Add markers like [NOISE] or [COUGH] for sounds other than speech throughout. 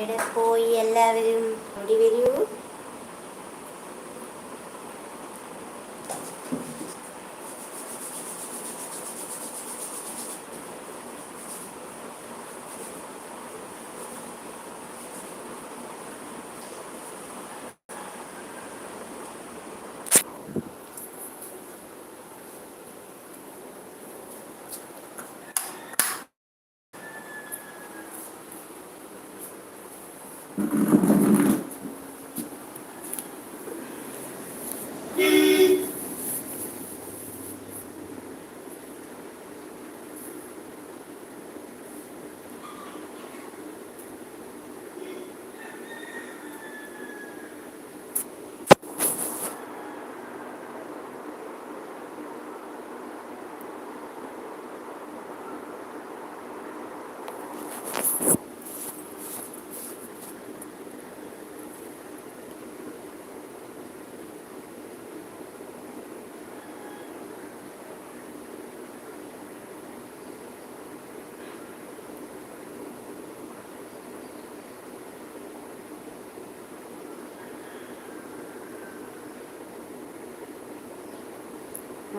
എവിടെ പോയി എല്ലാവരും ഓടി വരൂ.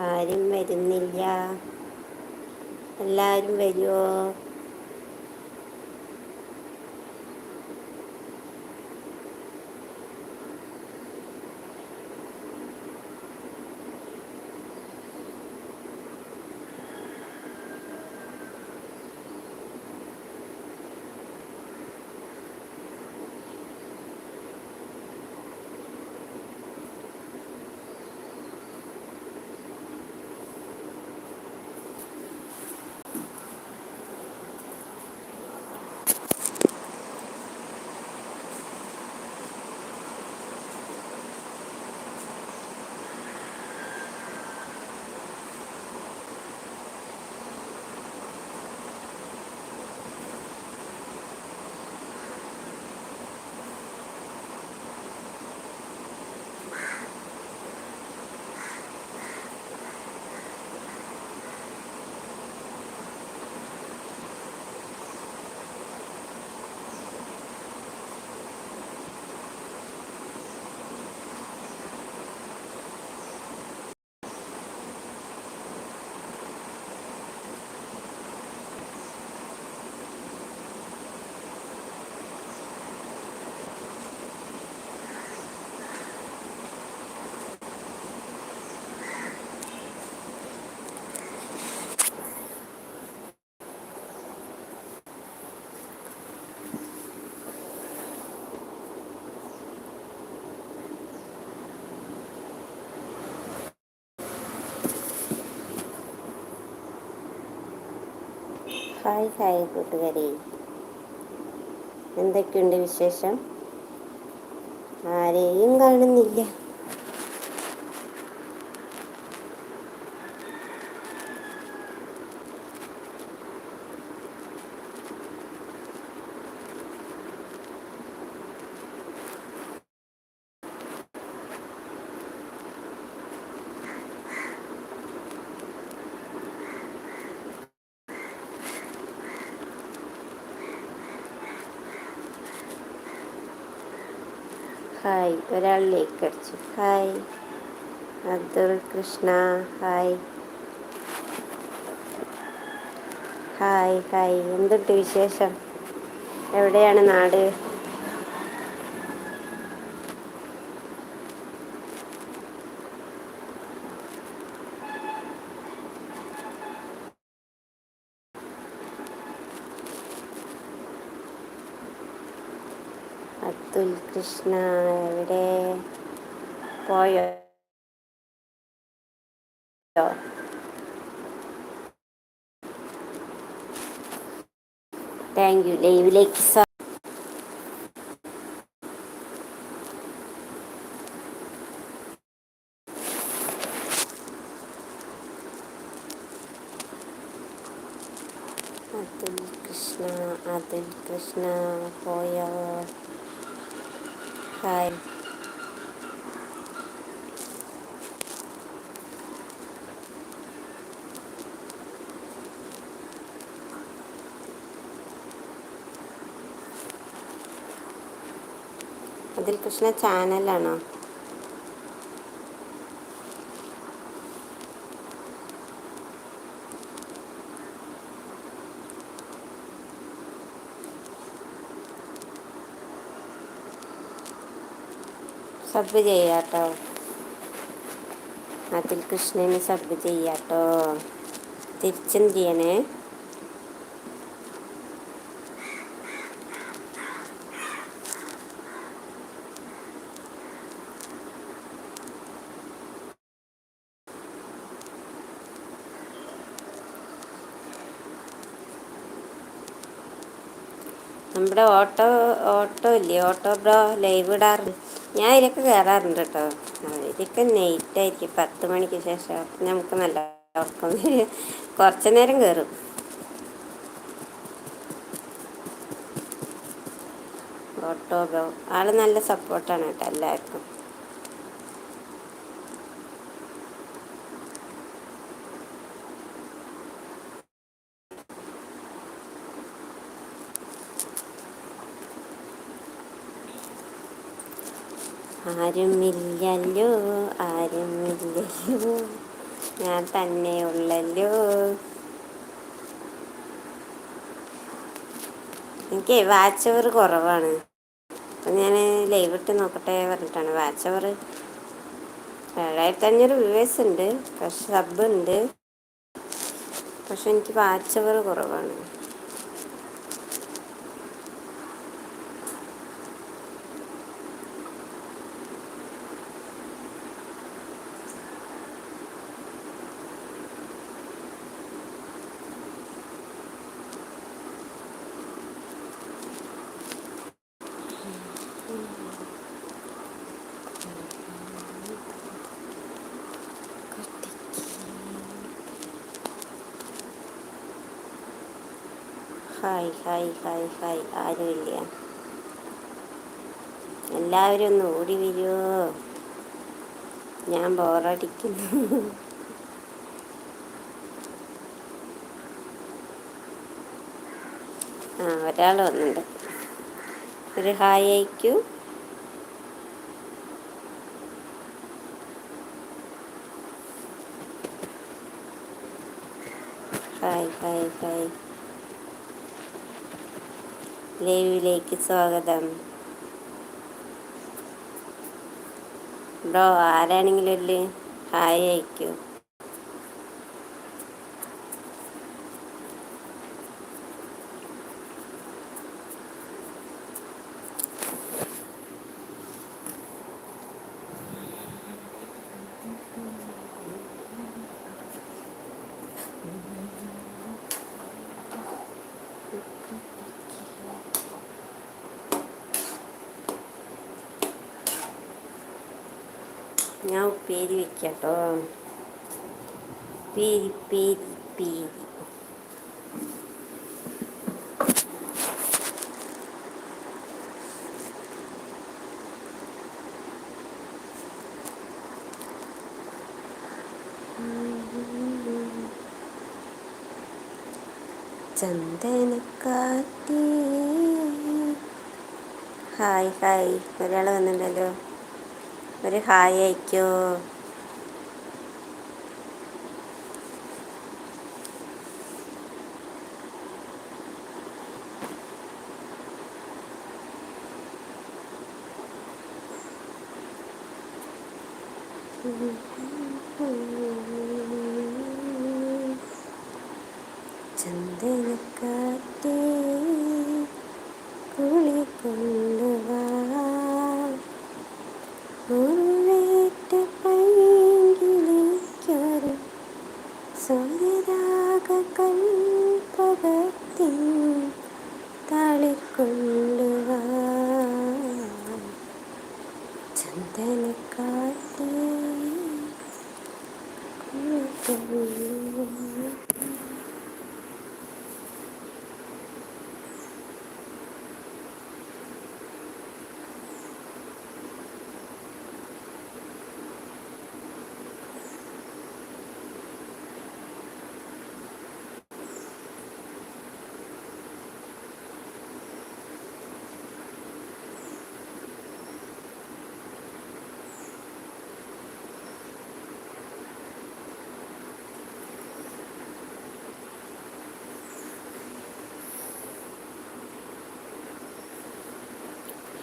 ആരും വരുന്നില്ല. എല്ലാവരും വരുമോ ഹായ് ഹായ് കൂട്ടുകാരി. എന്തൊക്കെയുണ്ട് വിശേഷം? ആരെയും കാണുന്നില്ല ഹായ് ഒരാൾ ലേക്ക് അടിച്ചു hi. Abdul Krishna hi. Hi hi. എന്തുണ്ട് വിശേഷം? എവിടെയാണ് നാട്? അബ്ദുൽ കൃഷ്ണ എവിടെ? പോയോ താങ്ക് യു ലൈവിലേക്ക് സ്വാ- അതുൽ കൃഷ്ണ അതുൽ കൃഷ്ണ പോയോ ഹായ് അതിൽ കൃഷ്ണ ചാനലാണോ. സബ് ചെയ്യാട്ടോ. അതിൽ കൃഷ്ണന് സബ് ചെയ്യാട്ടോ. തിരിച്ചും ചെയ്യണേ? നമ്മുടെ ഓട്ടോ ഓട്ടോ ഇല്ലേ? ഓട്ടോ ബ്രോ ലൈവ് ഇടാറുണ്ട്. ഞാൻ ഇതിലൊക്കെ കയറാറുണ്ട് കേട്ടോ. ഇതൊക്കെ ആയിരിക്കും. പത്ത് മണിക്ക് ശേഷം നമുക്ക് നല്ല ഉറക്കം കുറച്ച് നേരം കയറും ഓട്ടോ ബ്രോ. ആൾ നല്ല സപ്പോർട്ടാണ് കേട്ടോ എല്ലാവർക്കും. ആരുമില്ലല്ലോ ആരുമില്ലല്ലോ. ഞാൻ തന്നെ ഉള്ളല്ലോ. എനിക്ക് വാച്ച് അവർ കുറവാണ് ഞാൻ ലൈവ് ഇട്ട് നോക്കട്ടെ പറഞ്ഞിട്ടാണ്. വാച്ച് അവർ ഏഴായിരത്തി അഞ്ഞൂറ് വ്യൂവേഴ്സ് ഉണ്ട് പക്ഷെ സബ് ഉണ്ട്. പക്ഷെ എനിക്ക് വാച്ച് അവർ കുറവാണ്. Hi hi hi hi. ആരുമില്ല. എല്ലാവരും ഒന്ന് ഓടി വരുമോ ഞാൻ ബോറടിക്കുന്നു. ആ ഒരാൾ വന്നിട്ടുണ്ട്. ഒരു ഹായ് അയക്കൂ. Hi hi hi. ലൈവിലേക്ക് സ്വാഗതം. ബ്രോ ആരാണെങ്കിലും ഹായ് അയക്കൂ. ഞാൻ ഉപ്പേരി വെക്കാട്ടോ. പേരി പേരി പേരി ചന്ദനക്കാറ്റേ. Hi hi. ഒരാൾ വന്നിട്ടുണ്ടല്ലോ ഒരു ഹായ് അയക്കോ. ചന്ദനക്കാറ്റേ കുളി കൊണ്ടുവാ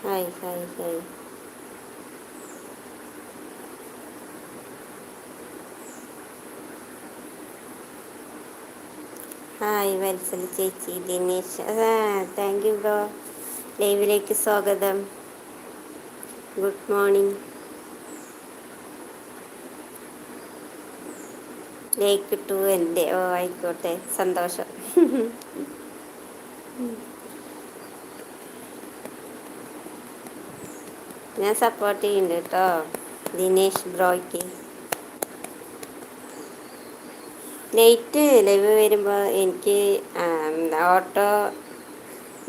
hi hi hi hi Vatsala ചേച്ചി ദിനേശ്. താങ്ക് യു ബ്രോ ലൈവിലേക്ക് സ്വാഗതം. ഗുഡ് മോർണിംഗ് ലൈക്ക് ടു എന്റെ ഓ ആയിക്കോട്ടെ. സന്തോഷം. [LAUGHS] ഞാൻ സപ്പോർട്ട് ചെയ്യുന്നുണ്ട് കേട്ടോ ദിനേഷ് ബ്രോയ്ക്ക്. നൈറ്റ് ലൈവ് വരുമ്പോൾ എനിക്ക് ഓട്ടോ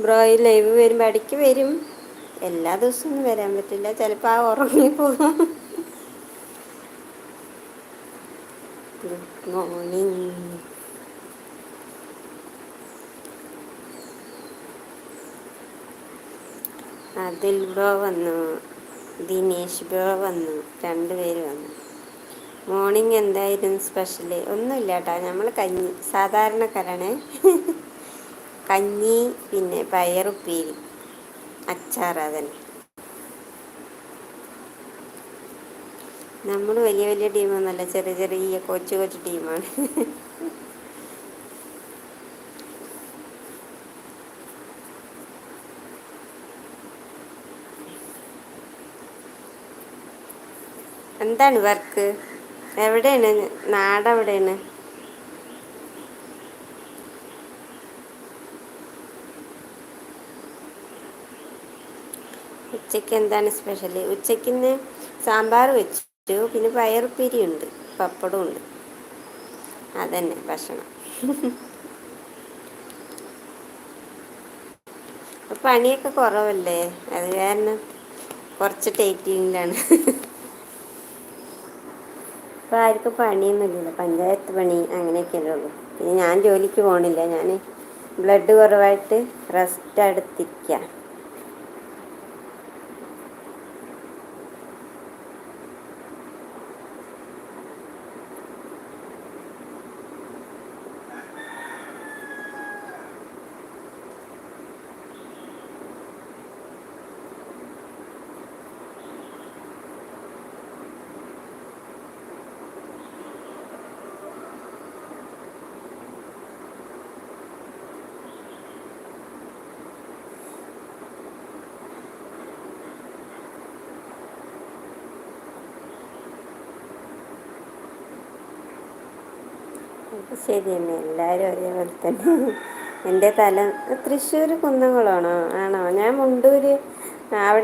ബ്രോയി ലൈവ് വരുമ്പോൾ ഇടയ്ക്ക് വരും. എല്ലാ ദിവസവും വരാൻ പറ്റില്ല. ചിലപ്പോൾ ആ ഉറങ്ങി പോകും ഗുഡ് മോർണിംഗ് അതിൽ ബ്രോ വന്നു. ദിനേശ് ബ്രോ വന്നു. രണ്ടുപേര് വന്നു. മോർണിംഗ് എന്തായിരുന്നു സ്പെഷ്യൽ ഒന്നുമില്ല കേട്ടോ നമ്മൾ കഞ്ഞി സാധാരണക്കാരാണ്. കഞ്ഞി പിന്നെ പയറുപ്പേരി അച്ചാർ അതന്നെ നമ്മൾ വലിയ വലിയ ടീമൊന്നുമല്ല. ചെറിയ ചെറിയ കൊച്ചു കൊച്ചു ടീമാണ്. എന്താണ് വർക്ക്? എവിടെയാണ്? നാടെവിടെയാണ്? ഉച്ചയ്ക്ക് എന്താണ് സ്പെഷ്യൽ ഉച്ചയ്ക്ക് ഇന്ന് സാമ്പാർ വെച്ചു പിന്നെ പയറുപ്പേരി ഉണ്ട് പപ്പടവും ഉണ്ട്. അതന്നെ ഭക്ഷണം. പണിയൊക്കെ കുറവല്ലേ? അത് കാരണം കുറച്ച് ടൈറ്റിങ്ങിലാണ്. ഇപ്പോൾ ആർക്കും പണിയൊന്നുമില്ലല്ലോ. പഞ്ചായത്ത് പണി അങ്ങനെയൊക്കെയല്ലേ ഉള്ളൂ. പിന്നെ ഞാൻ ജോലിക്ക് പോകണില്ല ഞാൻ ബ്ലഡ് കുറവായിട്ട് റെസ്റ്റ് എടുത്തിരിക്കുക ശരി തന്നെ എല്ലാവരും ഒരേപോലെ തന്നെ. എന്റെ തല തൃശ്ശൂർ കുന്നംകുളമാണോ? ആണോ? ഞാൻ മുണ്ടൂർ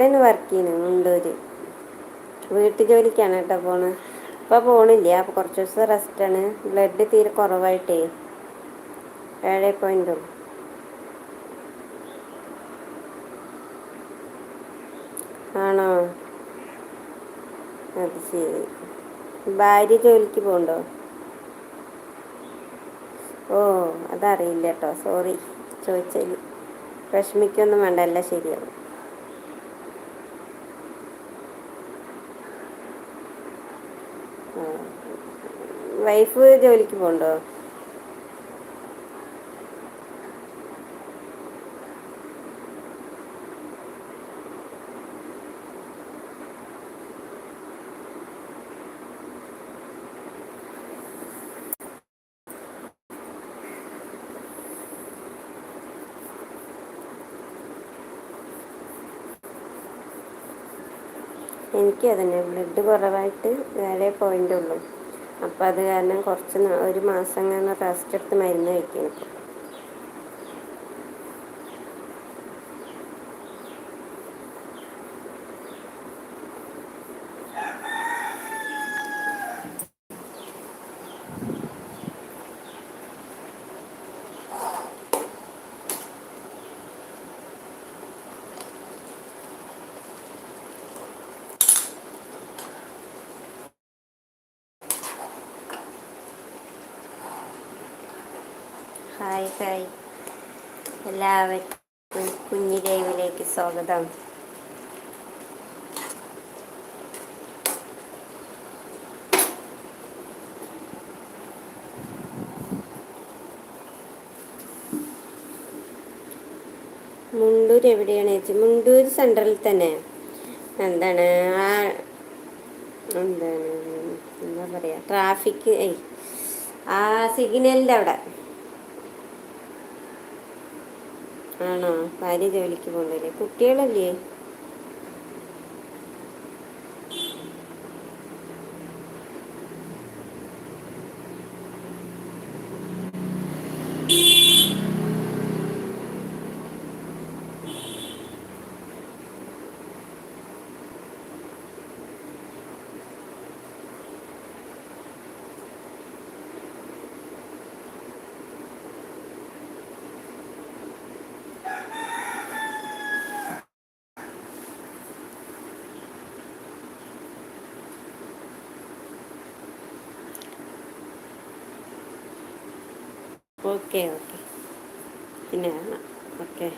നിന്ന് വർക്ക് ചെയ്യുന്നു മുണ്ടൂര്. വീട്ടു ജോലിക്കാണ് കേട്ടോ പോണ്. ഇപ്പോൾ പോണില്ല. അപ്പോൾ കുറച്ച് ദിവസം റെസ്റ്റാണ് ബ്ലഡ് തീരെ കുറവായിട്ടേ. ഏഴ് പോയിന്റ് ആണോ? അത് ശരി. ഭാര്യ ജോലിക്ക് പോകണ്ടോ ഓ അതറിയില്ല കേട്ടോ സോറി ചോദിച്ചതിൽ. വിഷമിക്കൊന്നും വേണ്ട എല്ലാം ശരിയാവും. വൈഫ് ജോലിക്ക് പോകണ്ടോ എനിക്ക് അതന്നെ. ബ്ലഡ് കുറവായിട്ട് വേറെ പോയിന്റ് ഉള്ളൂ. അപ്പോൾ അത് കാരണം കുറച്ച് ഒരു മാസം അങ്ങനെ റെസ്റ്റ് എടുത്ത് മരുന്ന് കഴിക്കണം ഹായ് ഹായ് എല്ലാവർക്കും കുഞ്ഞി ലൈവിലേക്ക് സ്വാഗതം. മുണ്ടൂർ എവിടെയാണ് ചേച്ചി? മുണ്ടൂർ സെൻട്രലിൽ തന്നെ. എന്താണ്? ആ എന്താണ്? എന്താ പറയുക ട്രാഫിക് ആ സിഗ്നലിന്റെ അവിടെ. ആണോ? ഭാര്യ ജോലിക്ക് പോകുന്നില്ലേ കുട്ടികളല്ലേ? ഓക്കെ ഓക്കെ പിന്നെ കാണാം ഓക്കെ